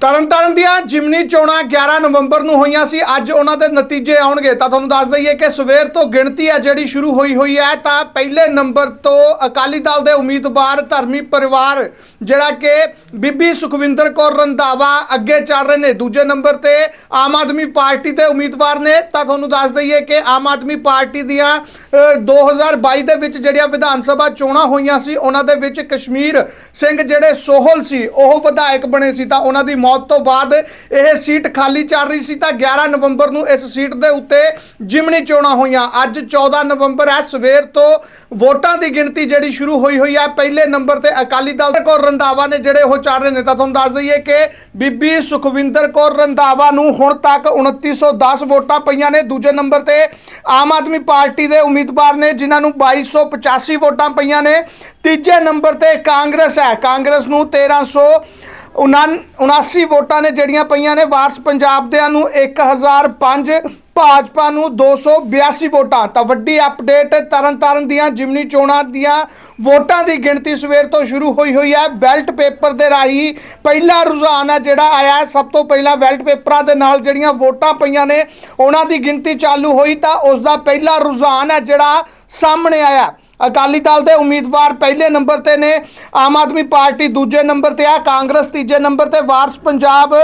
ਤਰਨਤਾਰਨ ਦੀਆਂ ਜਿਮਨੀ ਚੋਣਾਂ 11 ਨਵੰਬਰ ਨੂੰ ਹੋਈਆਂ ਸੀ। ਅੱਜ ਉਹਨਾਂ ਦੇ ਨਤੀਜੇ ਆਉਣਗੇ। ਤਾਂ ਤੁਹਾਨੂੰ ਦੱਸ ਦਈਏ ਕਿ ਸਵੇਰ ਤੋਂ ਗਿਣਤੀ ਹੈ ਜਿਹੜੀ ਸ਼ੁਰੂ ਹੋਈ ਹੋਈ ਹੈ ਤਾਂ ਪਹਿਲੇ ਨੰਬਰ ਤੋਂ ਅਕਾਲੀ ਦਲ ਦੇ ਉਮੀਦਵਾਰ ਧਰਮੀ ਪਰਿਵਾਰ ਜਿਹੜਾ ਕਿ ਬੀਬੀ ਸੁਖਵਿੰਦਰ ਕੌਰ ਰੰਧਾਵਾ ਅੱਗੇ ਚੱਲ ਰਹੇ ਨੇ। ਦੂਜੇ ਨੰਬਰ ਤੇ ਆਮ ਆਦਮੀ ਪਾਰਟੀ ਦੇ ਉਮੀਦਵਾਰ ਨੇ। ਤਾਂ ਤੁਹਾਨੂੰ ਦੱਸ ਦਈਏ ਕਿ ਆਮ ਆਦਮੀ ਪਾਰਟੀ ਦੀਆਂ ਅ, 2022 ਦੇ ਵਿੱਚ ਜਿਹੜੀਆਂ ਵਿਧਾਨ ਸਭਾ ਚੋਣਾਂ ਹੋਈਆਂ ਸੀ ਉਹਨਾਂ ਦੇ ਵਿੱਚ ਕਸ਼ਮੀਰ ਸਿੰਘ ਜਿਹੜੇ ਸੋਹਲ ਸੀ ਉਹ ਵਿਧਾਇਕ ਬਣੇ ਸੀ। ਤਾਂ ਉਹਨਾਂ ਦੀ ਮੌਤ ਤੋਂ ਬਾਅਦ ਇਹ ਸੀਟ ਖਾਲੀ ਚੱਲ ਰਹੀ ਸੀ ਤਾਂ 11 ਨਵੰਬਰ ਨੂੰ ਇਸ ਸੀਟ ਦੇ ਉੱਤੇ ਜਿਮਣੀ ਚੋਣਾਂ ਹੋਈਆਂ। ਅੱਜ 14 ਨਵੰਬਰ ਹੈ, ਸਵੇਰ ਤੋਂ ਵੋਟਾਂ ਦੀ ਗਿਣਤੀ ਜਿਹੜੀ ਸ਼ੁਰੂ ਹੋਈ ਹੋਈ ਹੈ, ਪਹਿਲੇ ਨੰਬਰ ਤੇ ਅਕਾਲੀ ਦਲ ਕੌਰ ਰੰਧਾਵਾ ਨੇ ਜਿਹੜੇ ਉਹ ਚੱਲ ਰਹੇ ਨੇ, ਤਾਂ ਤੁਹਾਨੂੰ ਦੱਸ ਦਈਏ ਕਿ ਬੀਬੀ ਸੁਖਵਿੰਦਰ ਕੌਰ ਰੰਧਾਵਾ ਨੂੰ ਹੁਣ ਤੱਕ 2910 ਵੋਟਾਂ ਪਈਆਂ ਨੇ। ਦੂਜੇ ਨੰਬਰ ਤੇ ਆਮ ਆਦਮੀ ਪਾਰਟੀ ਦੇ ਉਮੀਦਵਾਰ ਨੇ, ਜਿਨ੍ਹਾਂ ਨੂੰ 2285 ਵੋਟਾਂ ਪਈਆਂ ਨੇ। ਤੀਜੇ ਨੰਬਰ ਤੇ ਕਾਂਗਰਸ ਹੈ, ਕਾਂਗਰਸ ਨੂੰ 1300 79 ਵੋਟਾਂ ਨੇ ਜਿਹੜੀਆਂ ਪਈਆਂ ਨੇ ਵਾਰਸ ਪੰਜਾਬ ਦਿਆਂ ਨੂੰ 1005 ਭਾਜਪਾ ਨੂੰ 282 ਵੋਟਾਂ। ਤਾਂ ਵੱਡੀ ਅਪਡੇਟ ਤਰਨਤਾਰਨ ਦੀਆਂ ਜਿਮਨੀ ਚੋਣਾਂ ਦੀਆਂ ਵੋਟਾਂ ਦੀ ਗਿਣਤੀ ਸਵੇਰ ਤੋਂ ਸ਼ੁਰੂ ਹੋਈ ਹੋਈ ਹੈ। ਬੈਲਟ ਪੇਪਰ ਦੇ ਰਾਹੀਂ ਪਹਿਲਾ ਰੁਝਾਨ ਹੈ ਜਿਹੜਾ ਆਇਆ ਸਭ ਤੋਂ ਪਹਿਲਾਂ ਬੈਲਟ ਪੇਪਰਾਂ ਦੇ ਨਾਲ ਜਿਹੜੀਆਂ ਵੋਟਾਂ ਪਈਆਂ ਨੇ ਉਹਨਾਂ ਦੀ ਗਿਣਤੀ ਚਾਲੂ ਹੋਈ ਤਾਂ ਉਸ ਦਾ ਪਹਿਲਾ ਰੁਝਾਨ ਹੈ ਜਿਹੜਾ ਸਾਹਮਣੇ ਆਇਆ। ਅਕਾਲੀ ਦਲ ਦੇ ਉਮੀਦਵਾਰ ਪਹਿਲੇ ਨੰਬਰ ਤੇ ਨੇ। ਆਮ ਆਦਮੀ ਪਾਰਟੀ ਦੂਜੇ ਨੰਬਰ ਤੇ ਆ, ਕਾਂਗਰਸ ਤੀਜੇ ਨੰਬਰ ਤੇ, ਵਾਰਸ ਪੰਜਾਬ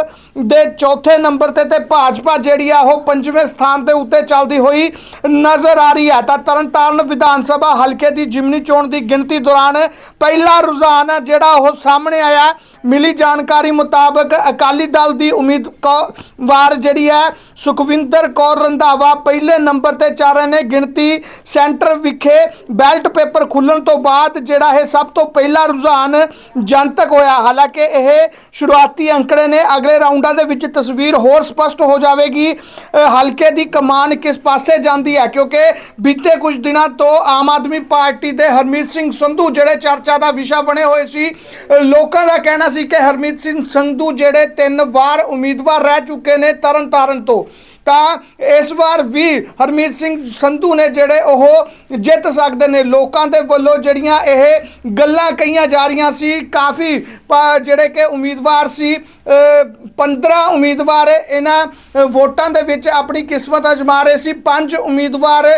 ਦੇ ਚੌਥੇ ਨੰਬਰ ਤੇ ਤੇ ਭਾਜਪਾ ਜਿਹੜੀ ਆ, ਉਹ ਪੰਜਵੇਂ ਸਥਾਨ ਦੇ ਉੱਤੇ ਚੱਲਦੀ ਹੋਈ ਨਜ਼ਰ ਆ ਰਹੀ ਹੈ ਤਾਂ ਤਰਨਤਾਰਨ ਵਿਧਾਨ ਸਭਾ ਹਲਕੇ ਦੀ ਜਿਮਨੀ ਚੋਣ ਦੀ ਗਿਣਤੀ ਦੌਰਾਨ ਪਹਿਲਾ ਰੁਝਾਨ ਹੈ ਜਿਹੜਾ ਉਹ ਸਾਹਮਣੇ ਆਇਆ। ਮਿਲੀ ਜਾਣਕਾਰੀ ਮੁਤਾਬਕ ਅਕਾਲੀ ਦਲ ਦੀ ਉਮੀਦਵਾਰ ਜਿਹੜੀ ਹੈ ਸੁਖਵਿੰਦਰ ਕੌਰ ਰੰਧਾਵਾ ਪਹਿਲੇ ਨੰਬਰ ਤੇ ਚੱਲ ਰਹੇ ਨੇ। ਗਿਣਤੀ ਸੈਂਟਰ ਵਿਖੇ ਬੈਲਟ ਪੇਪਰ ਖੁੱਲਣ ਤੋਂ ਬਾਅਦ ਜਿਹੜਾ ਇਹ ਸਭ ਤੋਂ ਪਹਿਲਾ ਰੁਝਾਨ ਜਨਤਕ ਹੋਇਆ। ਹਾਲਾਂਕਿ ਇਹ ਸ਼ੁਰੂਆਤੀ ਅੰਕੜੇ ਨੇ ਅਗਲੇ ਰਾਊਂਡਾਂ ਦੇ ਵਿੱਚ ਤਸਵੀਰ ਹੋਰ ਸਪਸ਼ਟ ਹੋ ਜਾਵੇਗੀ। ਹਲਕੇ ਦੀ ਕਮਾਨ ਕਿਸ ਪਾਸੇ ਜਾਂਦੀ ਹੈ? ਕਿਉਂਕਿ ਬੀਤੇ ਕੁਝ ਦਿਨਾਂ ਤੋਂ ਆਮ ਆਦਮੀ ਪਾਰਟੀ ਦੇ ਹਰਮੀਤ ਸਿੰਘ ਸੰਧੂ, ਜਿਹੜੇ ਚਰਚਾ ਦਾ ਵਿਸ਼ਾ ਬਣੇ ਹੋਏ ਸੀ ਲੋਕਾਂ ਦਾ ਕਹਿਣਾ ਸੀ ਕਿ ਹਰਮੀਤ ਸਿੰਘ ਸੰਧੂ ਜਿਹੜੇ ਤਿੰਨ ਵਾਰ ਉਮੀਦਵਾਰ ਰਹਿ ਚੁੱਕੇ ਨੇ ਤਰਨ ਤਾਰਨ ਤੋਂ। ਤਾਂ ਇਸ ਵਾਰ ਵੀ ਹਰਮੀਤ ਸਿੰਘ ਸੰਧੂ ਨੇ ਜਿਹੜੇ ਉਹ ਜਿੱਤ ਸਕਦੇ ਨੇ ਲੋਕਾਂ ਦੇ ਵੱਲੋਂ ਜਿਹੜੀਆਂ ਇਹ ਗੱਲਾਂ ਕਹੀਆਂ ਜਾ ਰਹੀਆਂ ਸੀ ਕਾਫੀ ਜਿਹੜੇ ਕਿ ਉਮੀਦਵਾਰ ਸੀ ਅ, 15 ਉਮੀਦਵਾਰ ਇਹਨਾਂ ਵੋਟਾਂ ਦੇ ਵਿੱਚ ਆਪਣੀ ਕਿਸਮਤ ਅਜਮਾ ਰਹੇ ਸੀ ਪੰਜ ਉਮੀਦਵਾਰ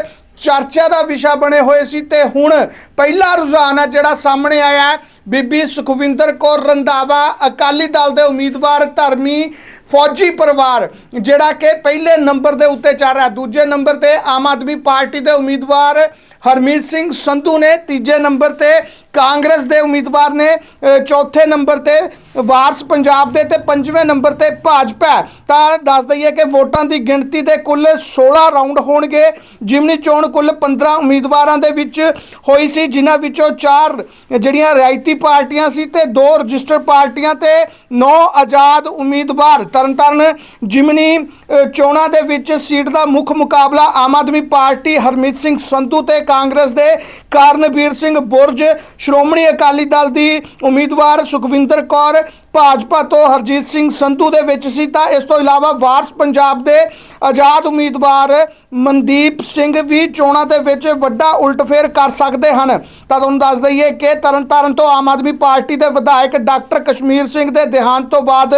ਚਰਚਾ ਦਾ ਵਿਸ਼ਾ ਬਣੇ ਹੋਏ ਸੀ ਤੇ ਹੁਣ ਪਹਿਲਾ ਰੁਝਾਨ ਹੈ ਜਿਹੜਾ ਸਾਹਮਣੇ ਆਇਆ ਬੀਬੀ ਸੁਖਵਿੰਦਰ ਕੌਰ ਰੰਧਾਵਾ ਅਕਾਲੀ ਦਲ ਦੇ ਉਮੀਦਵਾਰ ਧਰਮੀ ਫੌਜੀ ਪਰਿਵਾਰ, ਜਿਹੜਾ ਕਿ ਪਹਿਲੇ ਨੰਬਰ ਦੇ ਉੱਤੇ ਚੱਲ ਰਿਹਾ, ਦੂਜੇ ਨੰਬਰ ਤੇ ਆਮ ਆਦਮੀ ਪਾਰਟੀ ਦੇ ਉਮੀਦਵਾਰ ਹਰਮੀਤ ਸਿੰਘ ਸੰਧੂ ਨੇ, ਤੀਜੇ ਨੰਬਰ ਤੇ ਕਾਂਗਰਸ ਦੇ ਉਮੀਦਵਾਰ ਨੇ ਚੌਥੇ ਨੰਬਰ ਤੇ ਵਾਰਸ ਪੰਜਾਬ ਦੇ ਤੇ ਪੰਜਵੇਂ ਨੰਬਰ ਤੇ ਭਾਜਪਾ ਤਾਂ ਦੱਸ ਦਈਏ ਕਿ ਵੋਟਾਂ ਦੀ ਗਿਣਤੀ ਦੇ ਕੁੱਲ 16 ਰਾਊਂਡ ਹੋਣਗੇ। ਜਿਮਨੀ ਚੋਣ ਕੁੱਲ 15 ਉਮੀਦਵਾਰਾਂ ਦੇ ਵਿੱਚ ਹੋਈ ਸੀ, ਜਿਨ੍ਹਾਂ ਵਿੱਚੋਂ 4 ਜਿਹੜੀਆਂ ਰਿਆਇਤੀ ਪਾਰਟੀਆਂ ਸੀ ਤੇ 2 ਰਜਿਸਟਰ ਪਾਰਟੀਆਂ ਤੇ 9 ਆਜ਼ਾਦ ਉਮੀਦਵਾਰ। ਤਰਨਤਾਰਨ ਜਿਮਨੀ ਚੋਣਾਂ ਦੇ ਵਿੱਚ ਸੀਟ ਦਾ ਮੁੱਖ ਮੁਕਾਬਲਾ ਆਮ ਆਦਮੀ ਪਾਰਟੀ ਹਰਮੀਤ ਸਿੰਘ ਸੰਧੂ ਤੇ ਕਾਂਗਰਸ ਦੇ ਕਰਨਵੀਰ ਸਿੰਘ ਬੁਰਜ ਸ਼੍ਰੋਮਣੀ ਅਕਾਲੀ ਦਲ ਦੀ ਉਮੀਦਵਾਰ ਸੁਖਵਿੰਦਰ ਕੌਰ ਭਾਜਪਾ ਤੋਂ ਹਰਜੀਤ ਸਿੰਘ ਸੰਧੂ ਦੇ ਵਿੱਚ ਸੀ। ਤਾਂ ਇਸ ਤੋਂ ਇਲਾਵਾ ਵਾਰਸ ਪੰਜਾਬ ਦੇ ਆਜ਼ਾਦ ਉਮੀਦਵਾਰ ਮਨਦੀਪ ਸਿੰਘ ਵੀ ਚੋਣਾਂ ਦੇ ਵਿੱਚ ਵੱਡਾ ਉਲਟਫੇਰ ਕਰ ਸਕਦੇ ਹਨ। ਤਾਂ ਤੁਹਾਨੂੰ ਦੱਸ ਦਈਏ ਕਿ ਤਰਨਤਾਰਨ ਤੋਂ ਆਮ ਆਦਮੀ ਪਾਰਟੀ ਦੇ ਵਿਧਾਇਕ ਡਾਕਟਰ ਕਸ਼ਮੀਰ ਸਿੰਘ ਦੇ ਦੇਹਾਂਤ ਤੋਂ ਬਾਅਦ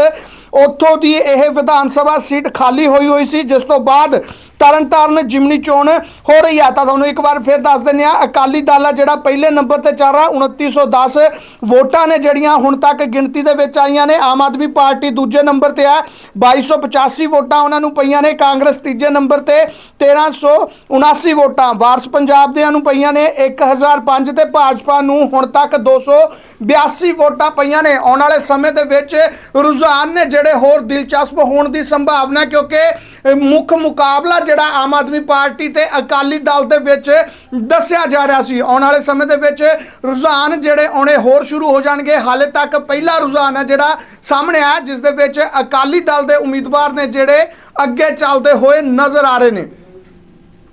ਉੱਥੋਂ ਦੀ ਇਹ ਵਿਧਾਨ ਸਭਾ ਸੀਟ ਖਾਲੀ ਹੋਈ ਹੋਈ ਸੀ, ਜਿਸ ਤੋਂ ਬਾਅਦ ਤਰਨਤਾਰਨ ਜਿਮਨੀ ਚੋਣ ਹੋ ਰਹੀ ਹੈ ਤਾਂ ਤੁਹਾਨੂੰ ਇੱਕ ਵਾਰ ਫਿਰ ਦੱਸ ਦਿੰਦੇ ਆ, ਅਕਾਲੀ ਦਲ ਆ ਜਿਹੜਾ ਪਹਿਲੇ ਨੰਬਰ ਤੇ ਚੱਲ ਰਿਹਾ 2910 ਵੋਟਾਂ ਨੇ ਜਿਹੜੀਆਂ ਹੁਣ ਤੱਕ ਗਿਣਤੀ ਦੇ ਵਿੱਚ ਆਈਆਂ ਨੇ। ਆਮ ਆਦਮੀ ਪਾਰਟੀ ਦੂਜੇ ਨੰਬਰ ਤੇ ਆ 2285 ਵੋਟਾਂ ਉਹਨਾਂ ਨੂੰ ਪਈਆਂ ਨੇ। ਕਾਂਗਰਸ ਤੀਜੇ ਨੰਬਰ ਤੇ 1379 ਵੋਟਾਂ। ਵਾਰਸ ਪੰਜਾਬ ਦੇ ਨੂੰ ਪਈਆਂ ਨੇ 1005 ਤੇ ਭਾਜਪਾ ਨੂੰ ਹੁਣ ਤੱਕ 282 ਵੋਟਾਂ ਪਈਆਂ ਨੇ। ਆਉਣ ਵਾਲੇ ਸਮੇਂ ਦੇ ਵਿੱਚ ਰੁਝਾਨ ਨੇ ਜਿਹੜੇ ਹੋਰ ਦਿਲਚਸਪ ਹੋਣ ਦੀ ਸੰਭਾਵਨਾ ਕਿਉਂਕਿ ਮੁੱਖ ਮੁਕਾਬਲਾ ਜਿਹੜਾ ਆਮ ਆਦਮੀ ਪਾਰਟੀ ਤੇ ਅਕਾਲੀ ਦਲ ਦੇ ਵਿੱਚ ਦੱਸਿਆ ਜਾ ਰਿਹਾ ਸੀ। ਆਉਣ ਵਾਲੇ ਸਮੇਂ ਦੇ ਵਿੱਚ ਰੁਝਾਨ ਜਿਹੜੇ ਆਉਣੇ ਹੋਰ ਸ਼ੁਰੂ ਹੋ ਜਾਣਗੇ। ਹਾਲੇ ਤੱਕ ਪਹਿਲਾ ਰੁਝਾਨ ਹੈ ਜਿਹੜਾ ਸਾਹਮਣੇ ਆਇਆ, ਜਿਸ ਦੇ ਵਿੱਚ ਅਕਾਲੀ ਦਲ ਦੇ ਉਮੀਦਵਾਰ ਨੇ ਜਿਹੜੇ ਅੱਗੇ ਚੱਲਦੇ ਹੋਏ ਨਜ਼ਰ ਆ ਰਹੇ ਨੇ।